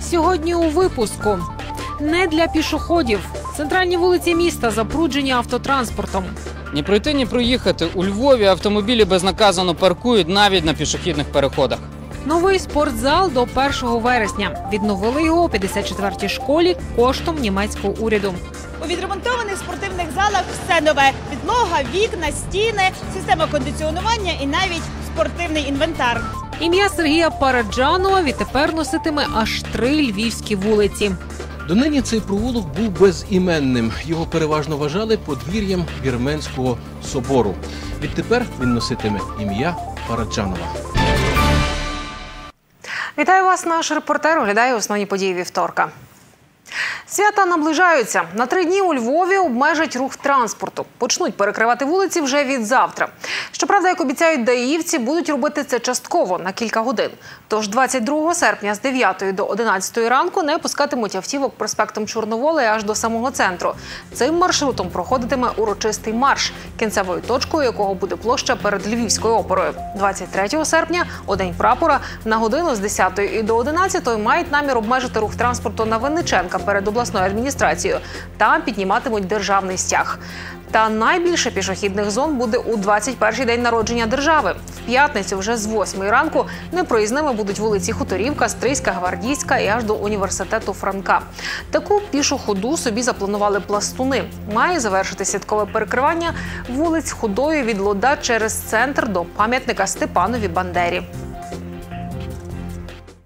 Сьогодні у випуску не для пішоходів. Центральні вулиці міста запруджені автотранспортом. Ні пройти, ні проїхати. У Львові автомобілі безнаказано паркують навіть на пішохідних переходах. Новий спортзал до 1 вересня. Відновили його у 54-й школі коштом німецького уряду. У відремонтованих спортивних залах все нове: підлога, вікна, стіни, система кондиціонування і навіть спортивний інвентар. Ім'я Сергія Параджанова відтепер носитиме аж три львівські вулиці. Донині цей провулок був безіменним. Його переважно вважали подвір'ям Вірменського собору. Відтепер він носитиме ім'я Параджанова. Вітаю вас, наш репортер оглядає основні події вівторка. Свята наближаються. На три дні у Львові обмежать рух транспорту. Почнуть перекривати вулиці вже від завтра. Щоправда, як обіцяють даївці, будуть робити це частково на кілька годин. Тож 22 серпня з 9 до 11 ранку не пускатимуть автівок проспектом Чорноволи аж до самого центру. Цим маршрутом проходитиме урочистий марш, кінцевою точкою якого буде площа перед Львівською оперою. 23 серпня, у день прапора, на годину з 10 і до 11 мають намір обмежити рух транспорту на Винниченка перед обласною адміністрацією. Там підніматимуть державний стяг. Та найбільше пішохідних зон буде у 21-й день народження держави. В п'ятницю вже з 8 ранку непроїзними будуть вулиці Хуторівка, Стрийська, Гвардійська і аж до університету Франка. Таку пішу ходу собі запланували пластуни. Має завершити святкове перекривання вулиць ходою від Лода через центр до пам'ятника Степанові Бандері.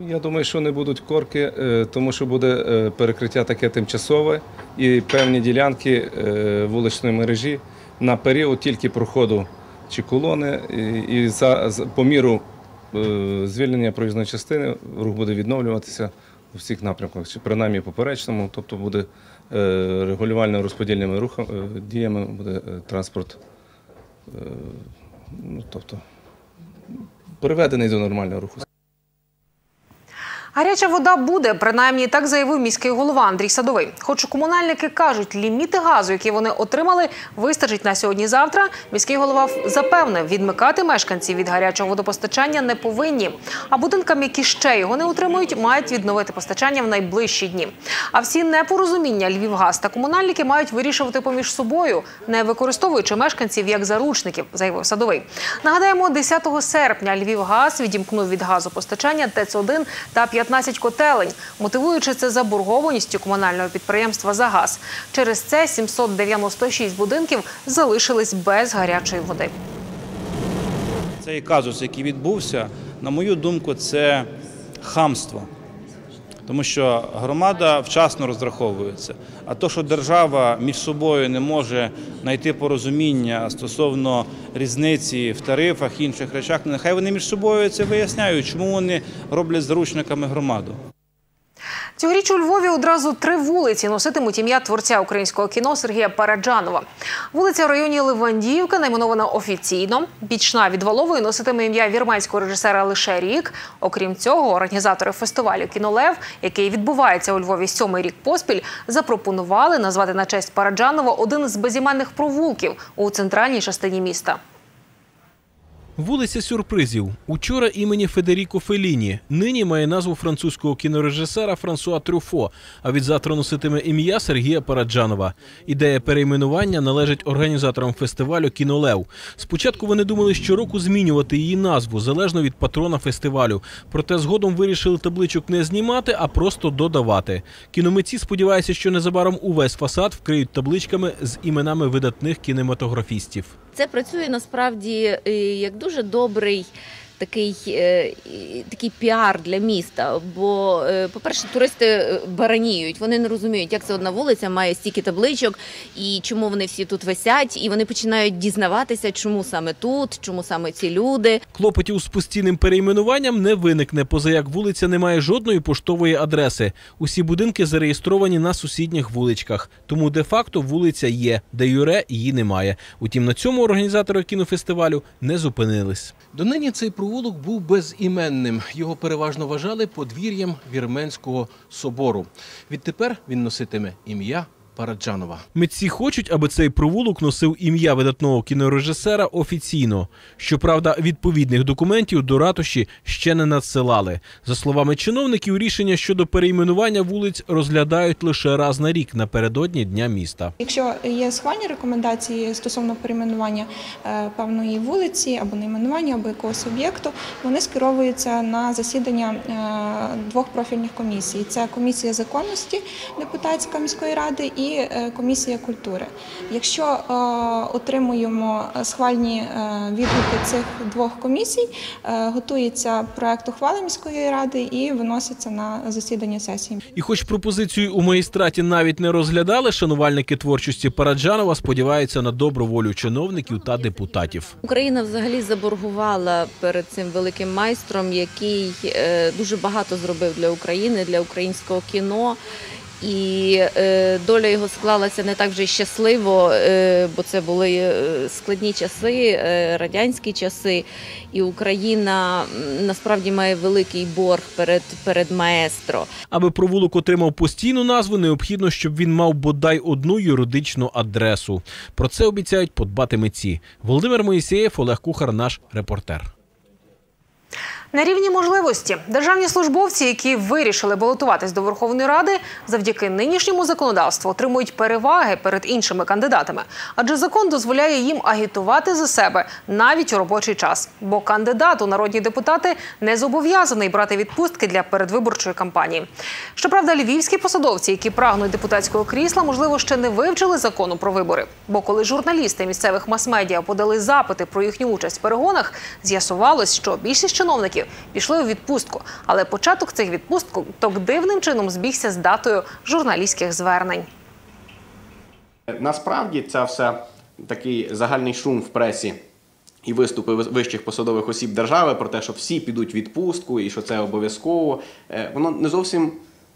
Я думаю, що не будуть корки, е, тому що буде е, перекриття таке тимчасове і певні ділянки е, вуличної мережі на період тільки проходу чи колони. І за, по міру звільнення проїзної частини рух буде відновлюватися у всіх напрямках, чи принаймні поперечному, тобто буде е, регулювально-розподільними рухами, діями буде транспорт, ну, тобто приведений до нормального руху. Гаряча вода буде, принаймні так заявив міський голова Андрій Садовий. Хоч комунальники кажуть, ліміти газу, які вони отримали, вистачить на сьогодні-завтра. Міський голова запевнив, відмикати мешканців від гарячого водопостачання не повинні. А будинкам, які ще його не отримують, мають відновити постачання в найближчі дні. А всі непорозуміння Львівгаз та комунальники мають вирішувати поміж собою, не використовуючи мешканців як заручників, заявив Садовий. Нагадаємо, 10 серпня Львівгаз відімкнув від газопостачання ТЕЦ-1 та 15 котелень, мотивуючи це заборгованістю комунального підприємства за газ. Через це 796 будинків залишились без гарячої води. Цей казус, який відбувся, на мою думку, це хамство. Тому що громада вчасно розраховується. А то, що держава між собою не може знайти порозуміння стосовно різниці в тарифах інших речах, нехай вони між собою це виясняють, чому вони роблять заручниками громаду. Цьогоріч у Львові одразу три вулиці носитимуть ім'я творця українського кіно Сергія Параджанова. Вулиця в районі Ливандіївка найменована офіційно. Бічна від Валової носитиме ім'я вірменського режисера лише рік. Окрім цього, організатори фестивалю Кінолев, який відбувається у Львові сьомий рік поспіль, запропонували назвати на честь Параджанова один з безіменних провулків у центральній частині міста. Вулиця сюрпризів. Учора імені Федеріко Феліні. Нині має назву французького кінорежисера Франсуа Трюфо, а від завтра носитиме ім'я Сергія Параджанова. Ідея перейменування належить організаторам фестивалю Кінолев. Спочатку вони думали щороку змінювати її назву залежно від патрона фестивалю. Проте згодом вирішили табличок не знімати, а просто додавати. Кіномитці сподіваються, що незабаром увесь фасад вкриють табличками з іменами видатних кінематографістів. Це працює насправді е, як дуже добрий. Такий е, такий піар для міста. Бо, е, по-перше, туристи е, бараніють. Вони не розуміють, як це одна вулиця має стільки табличок, і чому вони всі тут висять, і вони починають дізнаватися, чому саме тут, чому саме ці люди. Клопотів з постійним перейменуванням не виникне, поза як вулиця не має жодної поштової адреси. Усі будинки зареєстровані на сусідніх вуличках. Тому де-факто вулиця є, де юре її немає. Утім, на цьому організатори кінофестивалю не зупинились. Донині цей провулок провулок був безіменним. Його переважно вважали подвір'ям Вірменського собору. Відтепер він носитиме ім'я Параджанова. Митці хочуть, аби цей провулок носив ім'я видатного кінорежисера офіційно. Щоправда, відповідних документів до ратуші ще не надсилали. За словами чиновників, рішення щодо перейменування вулиць розглядають лише раз на рік напередодні дня міста. Якщо є схвальні рекомендації стосовно перейменування е, певної вулиці або найменування або якогось об'єкту, вони скеровуються на засідання е, двох профільних комісій: це комісія законності депутатська міської ради і е, комісія культури. Якщо е, отримуємо схвальні е, відгуки цих двох комісій, готується проект ухвали міської ради і виноситься на засідання сесії. І хоч пропозицію у магістраті навіть не розглядали, шанувальники творчості Параджанова сподіваються на добру волю чиновників та депутатів. Україна взагалі заборгувала перед цим великим майстром, який дуже багато зробив для України, для українського кіно. І е, доля його склалася не так вже щасливо, е, бо це були е, складні часи, радянські часи. І Україна насправді має великий борг перед, перед маестро. Аби провулок отримав постійну назву, необхідно, щоб він мав бодай одну юридичну адресу. Про це обіцяють подбати митці. Володимир Моїсеєв, Олег Кухар, наш репортер. На рівні можливості державні службовці, які вирішили балотуватись до Верховної Ради, завдяки нинішньому законодавству отримують переваги перед іншими кандидатами, адже закон дозволяє їм агітувати за себе навіть у робочий час. Бо кандидат у народні депутати не зобов'язаний брати відпустки для передвиборчої кампанії. Щоправда, львівські посадовці, які прагнуть депутатського крісла, можливо, ще не вивчили закону про вибори. Бо коли журналісти місцевих мас-медіа подали запити про їхню участь в перегонах, з'ясувалось, що більшість чиновників пішли у відпустку. Але початок цих відпусток дивним чином збігся з датою журналістських звернень. Насправді це все такий загальний шум в пресі і виступи вищих посадових осіб держави про те, що всі підуть в відпустку і що це обов'язково. Е, Воно не зовсім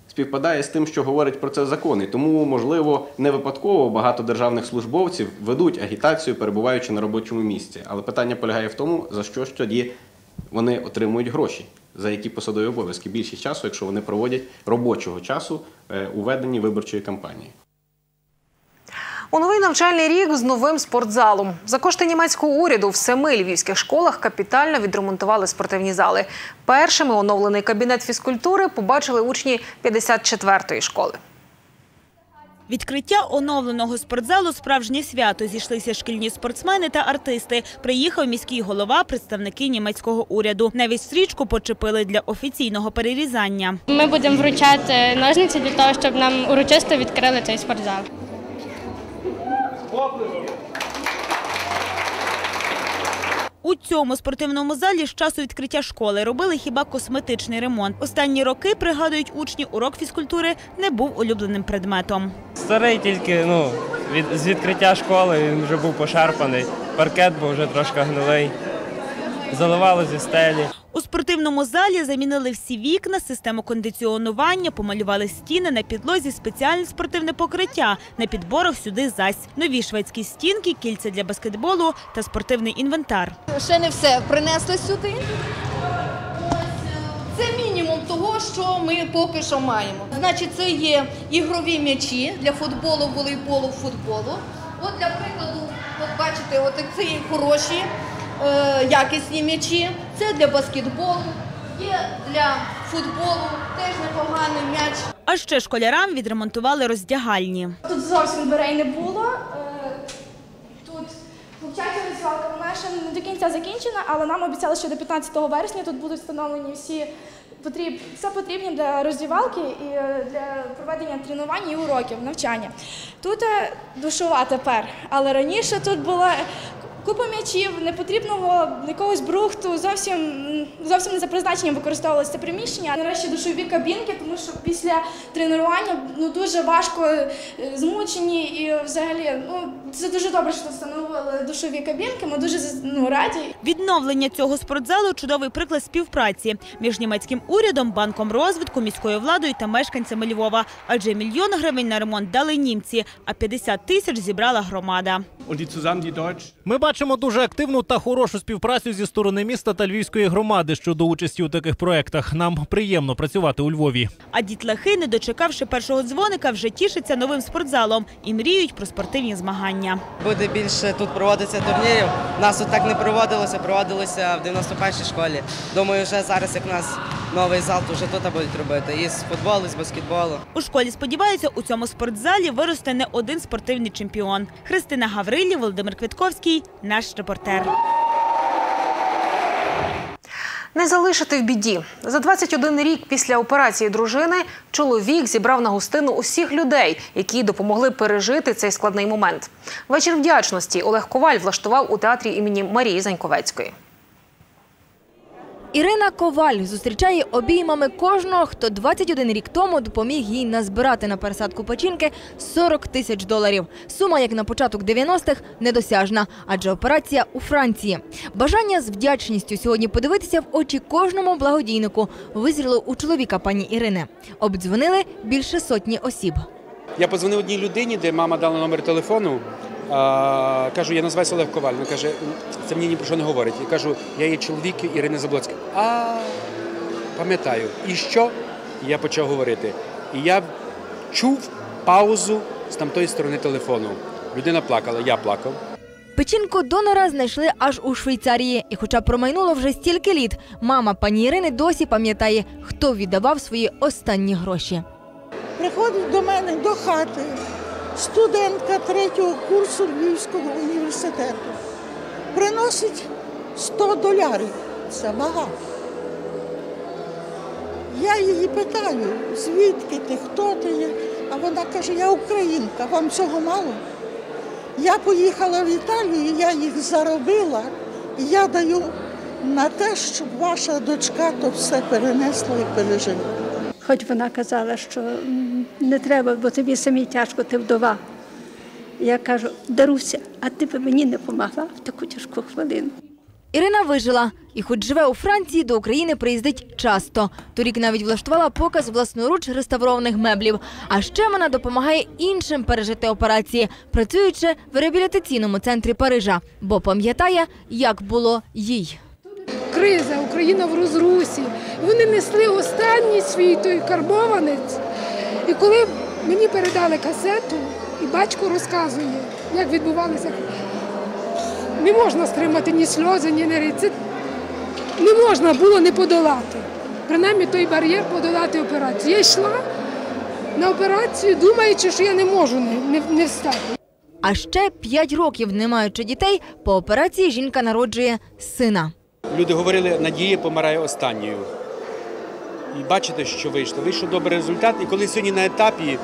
співпадає з тим, що говорить про це закон. І тому, можливо, не випадково багато державних службовців ведуть агітацію, перебуваючи на робочому місці. Але питання полягає в тому, за що ж тоді вони отримують гроші, за які посадові обов'язки більшість часу, якщо вони проводять робочого часу е, у веденні виборчої кампанії. У новий навчальний рік з новим спортзалом. За кошти німецького уряду в семи львівських школах капітально відремонтували спортивні зали. Першими оновлений кабінет фізкультури побачили учні 54-ї школи. Відкриття оновленого спортзалу справжнє свято. Зійшлися шкільні спортсмени та артисти. Приїхав міський голова, представники німецького уряду. Навіть стрічку почепили для офіційного перерізання. Ми будемо вручати ножниці для того, щоб нам урочисто відкрили цей спортзал. У цьому спортивному залі з часу відкриття школи робили хіба косметичний ремонт. Останні роки, пригадують учні, урок фізкультури не був улюбленим предметом. Старий тільки ну, від, з відкриття школи він вже був пошарпаний. Паркет був вже трошки гнилий. Заливало зі стелі. У спортивному залі замінили всі вікна, систему кондиціонування, помалювали стіни на підлозі спеціальне спортивне покриття. На підборах сюди зась. Нові шведські стінки, кільця для баскетболу та спортивний інвентар. Ще не все принесли сюди. Це мінімум того, що ми поки що маємо. Значить, це є ігрові м'ячі для футболу, волейболу, футболу. От для прикладу, от бачите, от це хороші, якісні м'ячі. Це для баскетболу, є для футболу, теж непоганий м'яч. А ще школярам відремонтували роздягальні. Тут зовсім дверей не було. Е, Тут хлопчача розвалка, вона ще не до кінця закінчена, але нам обіцяли, що до 15 вересня тут будуть встановлені всі потріб... все потрібні для роздівалки і е, для проведення тренувань і уроків, навчання. Тут е, душова тепер, але раніше тут була купа м'ячів, непотрібного якогось брухту, зовсім, зовсім не за призначенням використовувалося це приміщення. Нарешті душові кабінки, тому що після тренування ну, дуже важко е, змучені і взагалі ну, це дуже добре, що встановили душові кабінки. Ми дуже ну, раді. Відновлення цього спортзалу чудовий приклад співпраці між німецьким урядом, банком розвитку, міською владою та мешканцями Львова. Адже мільйон гривень на ремонт дали німці, а 50 тисяч зібрала громада. Ми бачимо дуже активну та хорошу співпрацю зі сторони міста та львівської громади щодо участі у таких проєктах. Нам приємно працювати у Львові. А дітлахи, не дочекавши першого дзвоника, вже тішаться новим спортзалом і мріють про спортивні змагання. Буде більше тут проводиться турнірів. Нас тут так не проводилося, проводилося в 91-й школі. Думаю, вже зараз, як нас новий зал, то вже тут будуть робити. І з футболу, і з баскетболу. У школі сподіваються, у цьому спортзалі виросте не один спортивний чемпіон. Христина Гаврилі, Володимир Квітковський, наш репортер. Не залишити в біді. За 21 рік після операції дружини чоловік зібрав на гостину усіх людей, які допомогли пережити цей складний момент. Вечір вдячності Олег Коваль влаштував у театрі імені Марії Заньковецької. Ірина Коваль зустрічає обіймами кожного, хто 21 рік тому допоміг їй назбирати на пересадку печінки 40 тисяч доларів. Сума, як на початок 90-х, недосяжна, адже операція у Франції. Бажання з вдячністю сьогодні подивитися в очі кожному благодійнику визріло у чоловіка пані Ірини. Обдзвонили більше сотні осіб. Я подзвонив одній людині, де мама дала номер телефону. А, кажу, я називаюся Олег Коваль. Вона каже, це мені ні про що не говорить. Я кажу, я є чоловік Ірини Заблоцької. А пам'ятаю. І що? І я почав говорити. І я чув паузу з тамтої сторони телефону. Людина плакала, я плакав. Печінку донора знайшли аж у Швейцарії. І хоча промайнуло вже стільки літ, мама пані Ірини досі пам'ятає, хто віддавав свої останні гроші. Приходить до мене до хати студентка третього курсу Львівського університету. Приносить 100 долярів. Це багато. Я її питаю, звідки ти, хто ти є? А вона каже, я українка, вам цього мало? Я поїхала в Італію, я їх заробила, і я даю на те, щоб ваша дочка то все перенесла і пережила. Хоч вона казала, що не треба, бо тобі самі тяжко, ти вдова. Я кажу, Даруся, а ти б мені не допомогла в таку тяжку хвилину. Ірина вижила і, хоч живе у Франції, до України приїздить часто. Торік навіть влаштувала показ власноруч реставрованих меблів. А ще вона допомагає іншим пережити операції, працюючи в реабілітаційному центрі Парижа, бо пам'ятає, як було їй. Криза, Україна в розрусі. Вони несли останній свій той карбованець. І коли мені передали касету, і батько розказує, як відбувалося, не можна стримати ні сльози, ні нери. Це не можна було не подолати. Принаймні той бар'єр подолати операцію. Я йшла на операцію, думаючи, що я не можу не, не, не встати. А ще п'ять років, не маючи дітей, по операції жінка народжує сина. Люди говорили, надія помирає останньою. І бачите, що вийшло. Вийшов добрий результат. І коли сьогодні на етапі,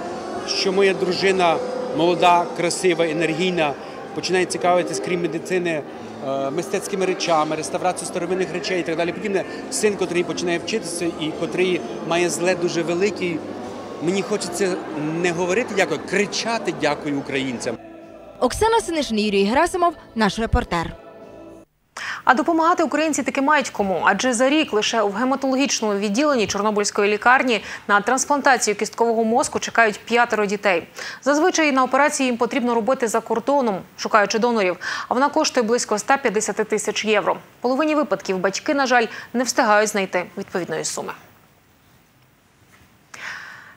що моя дружина молода, красива, енергійна, починає цікавитись, крім медицини, е, мистецькими речами, реставрацією старовинних речей і так далі. Подібне син, котрий починає вчитися і котрий має зле дуже великий. Мені хочеться не говорити дякую, кричати дякую українцям. Оксана Синишин, Юрій Герасимов, наш репортер. А допомагати українці таки мають кому, адже за рік лише в гематологічному відділенні Чорнобильської лікарні на трансплантацію кісткового мозку чекають п'ятеро дітей. Зазвичай на операції їм потрібно робити за кордоном, шукаючи донорів. А вона коштує близько 150 тисяч євро. Половині випадків батьки, на жаль, не встигають знайти відповідної суми.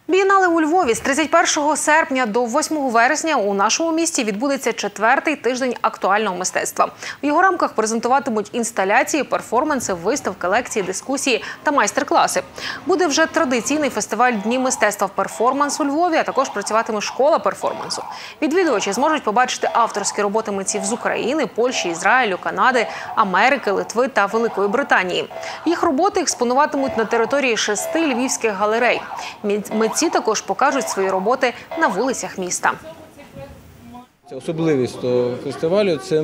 Бієнале у Львові з 31 серпня до 8 вересня у нашому місті відбудеться четвертий тиждень актуального мистецтва. В його рамках презентуватимуть інсталяції, перформанси, виставки, лекції, дискусії та майстер-класи. Буде вже традиційний фестиваль Дні мистецтва перформанс у Львові, а також працюватиме школа перформансу. Відвідувачі зможуть побачити авторські роботи митців з України, Польщі, Ізраїлю, Канади, Америки, Литви та Великої Британії. Їх роботи експонуватимуть на території шести львівських галерей. Митці також покажуть свої роботи на вулицях міста. Особливість того фестивалю. Це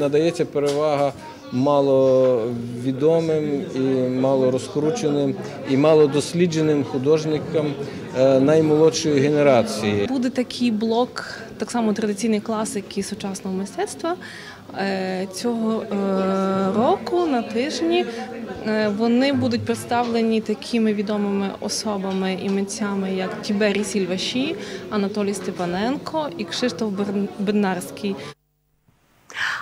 надається перевага маловідомим і малорозкрученим і малодослідженим художникам е, наймолодшої генерації. Буде такий блок, так само традиційний класики сучасного мистецтва. Е, Цього е, року на тижні вони будуть представлені такими відомими особами і митцями, як Тіберій Сільваші, Анатолій Степаненко і Кшиштоф Беднарський.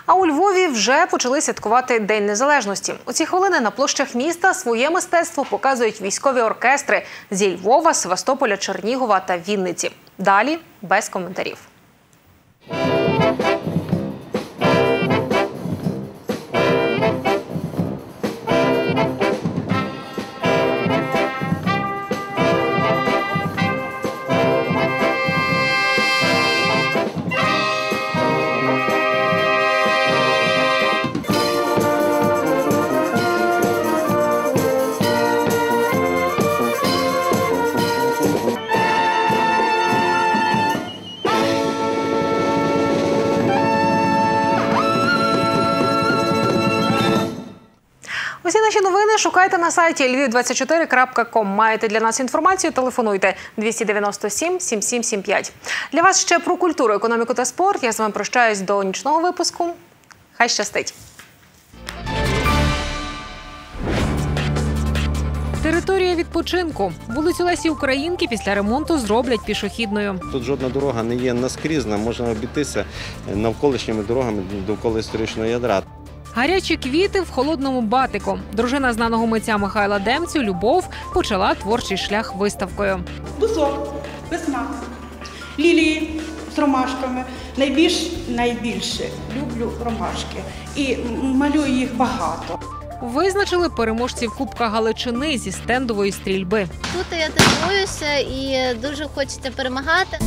А у Львові вже почали святкувати День Незалежності. У ці хвилини на площах міста своє мистецтво показують військові оркестри зі Львова, Севастополя, Чернігова та Вінниці. Далі без коментарів. Шукайте на сайті lviv24.com. Маєте для нас інформацію? Телефонуйте 297 7775. Для вас ще про культуру, економіку та спорт. Я з вами прощаюсь до нічного випуску. Хай щастить! Територія відпочинку. Вулицю Лесі Українки після ремонту зроблять пішохідною. Тут жодна дорога не є наскрізна, можна обійтися навколишніми дорогами довкола історичного ядра. Гарячі квіти в холодному батику. Дружина знаного митця Михайла Демцю Любов почала творчий шлях виставкою. Бузок, весна, лілії з ромашками. Найбільш найбільше люблю ромашки і малюю їх багато. Визначили переможців Кубка Галичини зі стендової стрільби. Тут я тренуюся і дуже хочеться перемагати.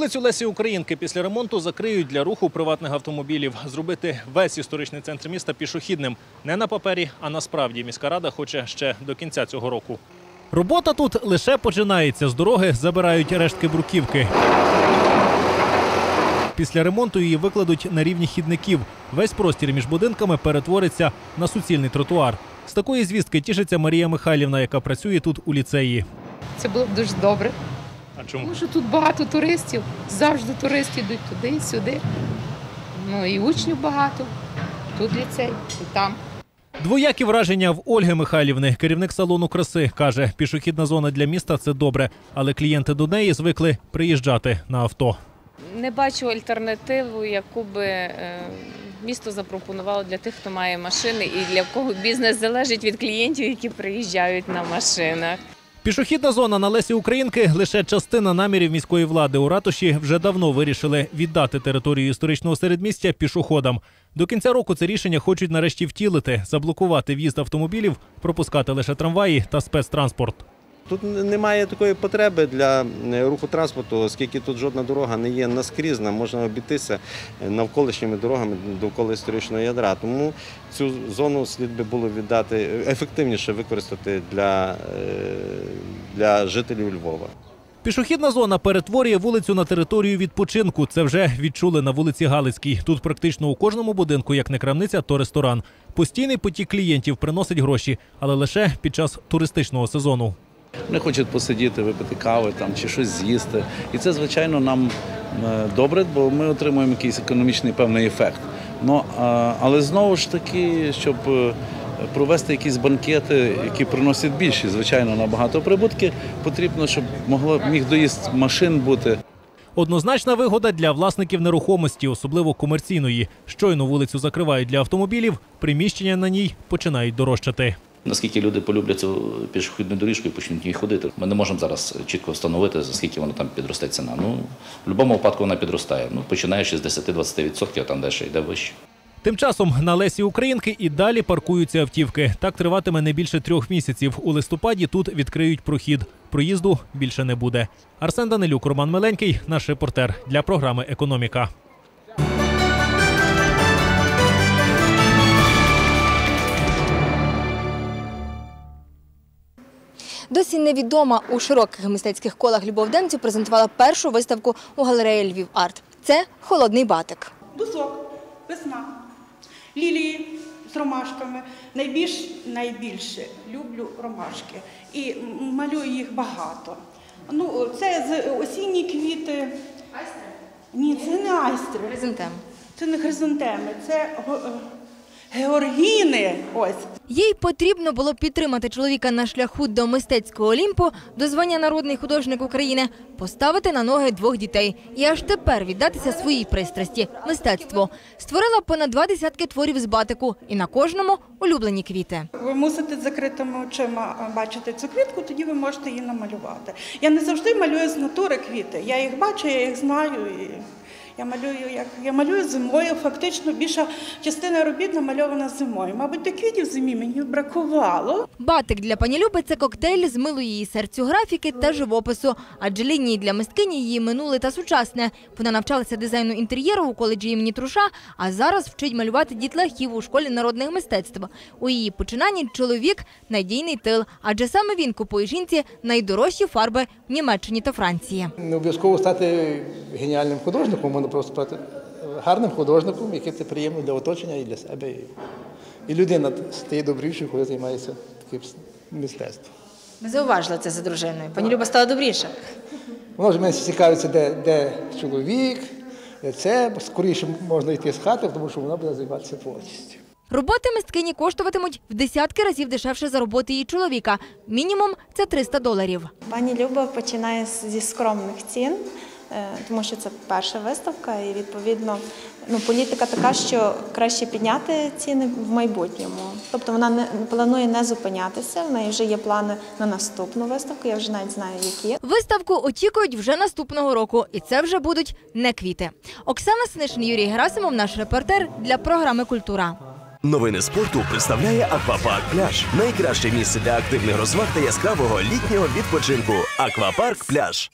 Вулицю Лесі Українки після ремонту закриють для руху приватних автомобілів. Зробити весь історичний центр міста пішохідним не на папері, а насправді міська рада хоче ще до кінця цього року. Робота тут лише починається. З дороги забирають рештки бруківки. Після ремонту її викладуть на рівні хідників. Весь простір між будинками перетвориться на суцільний тротуар. З такої звістки тішиться Марія Михайлівна, яка працює тут у ліцеї. Це було б дуже добре. А чому? Тому що тут багато туристів, завжди туристи йдуть туди, сюди. Ну і учнів багато. Тут ліцей, і там. Двоякі враження в Ольги Михайлівни, керівник салону краси, каже, пішохідна зона для міста це добре, але клієнти до неї звикли приїжджати на авто. Не бачу альтернативу, яку би е, місто запропонувало для тих, хто має машини, і для кого бізнес залежить від клієнтів, які приїжджають на машинах. Пішохідна зона на Лесі Українки лише частина намірів міської влади. У ратуші вже давно вирішили віддати територію історичного середмістя пішоходам. До кінця року це рішення хочуть нарешті втілити, заблокувати в'їзд автомобілів, пропускати лише трамваї та спецтранспорт. Тут немає такої потреби для е, руху транспорту, оскільки тут жодна дорога не є наскрізна, можна обійтися навколишніми дорогами довкола історичного ядра. Тому цю зону слід би було віддати ефективніше використати для, е, для жителів Львова. Пішохідна зона перетворює вулицю на територію відпочинку. Це вже відчули на вулиці Галицькій. Тут практично у кожному будинку, як не крамниця, то ресторан. Постійний потік клієнтів приносить гроші, але лише під час туристичного сезону. Вони хочуть посидіти, випити кави там чи щось з'їсти. І це, звичайно, нам е, добре, бо ми отримуємо якийсь економічний певний ефект. Ну, але знову ж таки, щоб е, провести якісь банкети, які приносять більші, звичайно, набагато прибутки, потрібно, щоб могло міг доїзд машин бути. Однозначна вигода для власників нерухомості, особливо комерційної. Щойно вулицю закривають для автомобілів, приміщення на ній починають дорожчати. Наскільки люди полюблять цю пішохідну доріжку і почнуть її ходити, ми не можемо зараз чітко встановити, за скільки воно там підросте ціна. Ну, в будь-якому випадку вона підростає. Ну, починаючи з 10-20%, а там далі йде вище. Тим часом на Лесі Українки і далі паркуються автівки. Так триватиме не більше трьох місяців. У листопаді тут відкриють прохід. Проїзду більше не буде. Арсен Данилюк, Роман Миленький, наш репортер для програми Економіка. Досі невідома у широких мистецьких колах Любов Демцю презентувала першу виставку у галереї Львів Арт. Це холодний батик. Бусок, весна, лілії з ромашками. Найбільш найбільше люблю ромашки і малюю їх багато. Ну, це з осінні квіти. Айстри? Ні, це не айстри. Хризантеми. Це не хризантеми, це е, георгіни. Ось. Їй потрібно було підтримати чоловіка на шляху до мистецького Олімпу, до звання народний художник України, поставити на ноги двох дітей і аж тепер віддатися своїй пристрасті мистецтву. Створила понад два десятки творів з батику, і на кожному улюблені квіти. Ви мусите з закритими очима е, бачити цю квітку, тоді ви можете її намалювати. Я не завжди малюю з натури квіти. Я їх бачу, я їх знаю. І я малюю як я малюю зимою. Фактично більша частина робіт намальована зимою. Мабуть, до квітів зимі мені бракувало. Батик для пані Люби – це коктейль з милої її серцю графіки та живопису, адже лінії для мисткині її минуле та сучасне. Вона навчалася дизайну інтер'єру у коледжі імені Труша, а зараз вчить малювати дітлахів у школі народних мистецтв. У її починанні чоловік – надійний тил, адже саме він купує жінці найдорожчі фарби в Німеччині та Франції. Не обов'язково стати геніальним художником, просто стати гарним художником, який це приємно для оточення і для себе. І, і людина стає добрішою, коли займається таким мистецтвом. Ми зауважили це за дружиною. Пані Люба стала добріша. Вона вже менше цікавиться, де, де чоловік, де це, скоріше можна йти з хати, тому що вона буде займатися творчістю. Роботи мисткині коштуватимуть в десятки разів дешевше за роботи її чоловіка. Мінімум – це 300 доларів. Пані Люба починає зі скромних цін, тому що це перша виставка, і відповідно ну, політика така, що краще підняти ціни в майбутньому. Тобто вона не планує не зупинятися. В неї вже є плани на наступну виставку. Я вже навіть знаю, які. Виставку очікують вже наступного року, і це вже будуть не квіти. Оксана Снишин, Юрій Герасимов, наш репортер для програми Культура. Новини спорту представляє Аквапарк Пляж. Найкраще місце для активних розваг та яскравого літнього відпочинку. Аквапарк Пляж.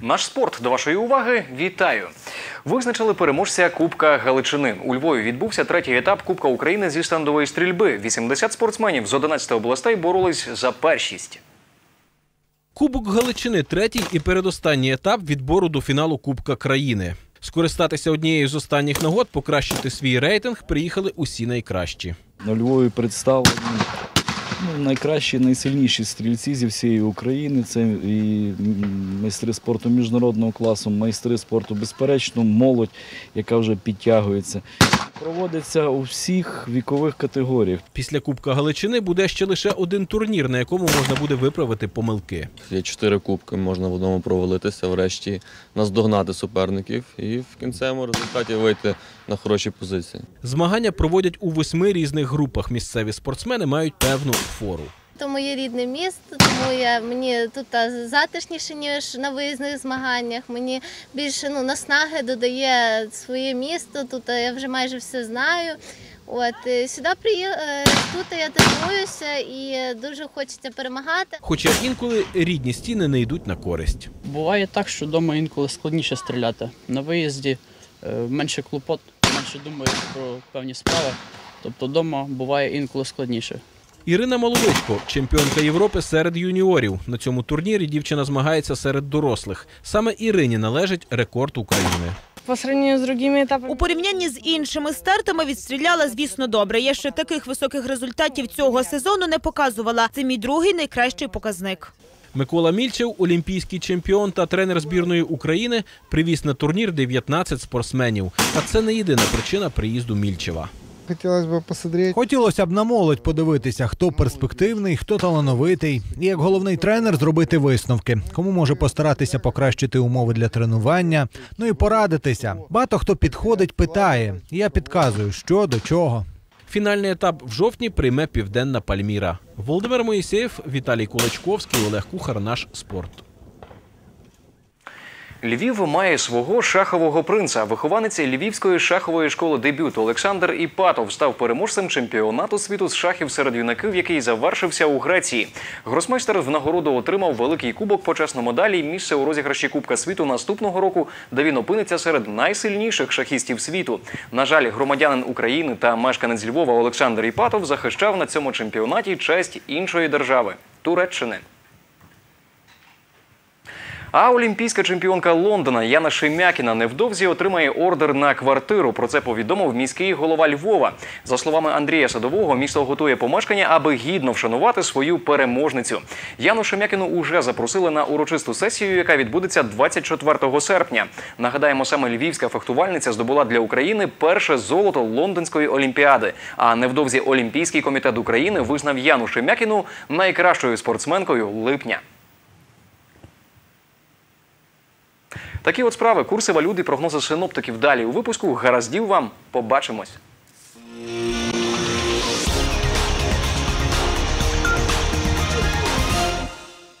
Наш спорт до вашої уваги. Вітаю! Визначили переможця Кубка Галичини. У Львові відбувся третій етап Кубка України зі стендової стрільби. 80 спортсменів з 11 областей боролись за першість. Кубок Галичини третій і передостанній етап відбору до фіналу Кубка країни. Скористатися однією з останніх нагод, покращити свій рейтинг приїхали усі найкращі. На Львові представлені ну, найкращі, найсильніші стрільці зі всієї України. Це і майстри спорту міжнародного класу, майстри спорту, безперечно, молодь, яка вже підтягується. Проводиться у всіх вікових категоріях. Після Кубка Галичини буде ще лише один турнір, на якому можна буде виправити помилки. Є чотири кубки, можна в одному провалитися, врешті наздогнати суперників і в кінцевому результаті вийти на хороші позиції. Змагання проводять у восьми різних групах. Місцеві спортсмени мають певну фору. То моє рідне місто, тому я мені тут затишніше ніж на виїзних змаганнях. Мені більше ну наснаги додає своє місто. Тут я вже майже все знаю. От е, сюди приїхала, тут я тренуюся і дуже хочеться перемагати. Хоча інколи рідні стіни не йдуть на користь. Буває так, що вдома інколи складніше стріляти. На виїзді е, менше клопот, менше думаєш про певні справи. Тобто вдома буває інколи складніше. Ірина Маловичко, чемпіонка Європи серед юніорів. На цьому турнірі дівчина змагається серед дорослих. Саме Ірині належить рекорд України. По сравнению з другими етапами. У порівнянні з іншими стартами відстріляла, звісно, добре. Я ще таких високих результатів цього сезону не показувала. Це мій другий найкращий показник. Микола Мільчев, олімпійський чемпіон та тренер збірної України, привіз на турнір 19 спортсменів. А це не єдина причина приїзду Мільчева. Хотілося б посмотрети. Хотілося б на молодь подивитися, хто перспективний, хто талановитий, і як головний тренер зробити висновки, кому може постаратися покращити умови для тренування, ну і порадитися. Багато хто підходить, питає. і Я підказую, що до чого. Фінальний етап в жовтні прийме Південна Пальміра. Володимир Моїсеєв, Віталій Кулачковський, Олег Кухар. Наш спорт. Львів має свого шахового принца. Вихованець Львівської шахової школи дебюту Олександр Іпатов став переможцем чемпіонату світу з шахів серед юнаків, який завершився у Греції. Гросмейстер в нагороду отримав великий кубок, почесну медалі місце у розіграші Кубка світу наступного року, де він опиниться серед найсильніших шахістів світу. На жаль, громадянин України та мешканець Львова Олександр Іпатов захищав на цьому чемпіонаті честь іншої держави Туреччини. А олімпійська чемпіонка Лондона Яна Шемякіна невдовзі отримає ордер на квартиру. Про це повідомив міський голова Львова. За словами Андрія Садового, місто готує помешкання, аби гідно вшанувати свою переможницю. Яну Шемякіну уже запросили на урочисту сесію, яка відбудеться 24 серпня. Нагадаємо, саме львівська фехтувальниця здобула для України перше золото лондонської олімпіади. А невдовзі Олімпійський комітет України визнав Яну Шемякіну найкращою спортсменкою липня. Такі от справи, курси валюти, прогнози синоптиків далі у випуску. Гараздів вам. Побачимось.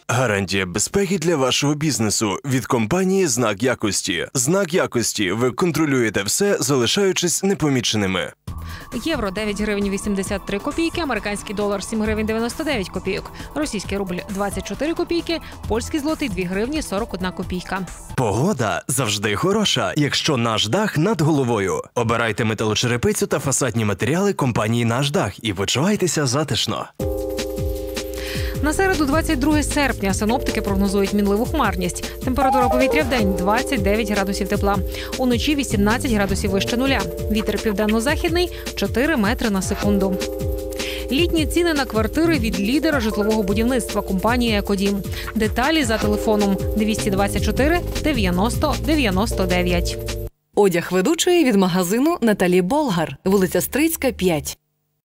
Гарантія безпеки для вашого бізнесу від компанії Знак якості. Знак якості. Ви контролюєте все, залишаючись непоміченими. Євро 9 гривень 83 копійки, американський долар 7 гривень 99 копійок, російський рубль 24 копійки, польський злотий 2 гривні 41 копійка. Погода завжди хороша, якщо наш дах над головою. Обирайте металочерепицю та фасадні матеріали компанії Наш дах і почувайтеся затишно. На середу, 22 серпня, синоптики прогнозують мінливу хмарність. Температура повітря в день 29 градусів тепла. Уночі 18 градусів вище нуля. Вітер південно-західний 4 метри на секунду. Літні ціни на квартири від лідера житлового будівництва компанії Екодім. Деталі за телефоном 224 90 99. Одяг ведучої від магазину Наталі Болгар, вулиця Стрицька, 5.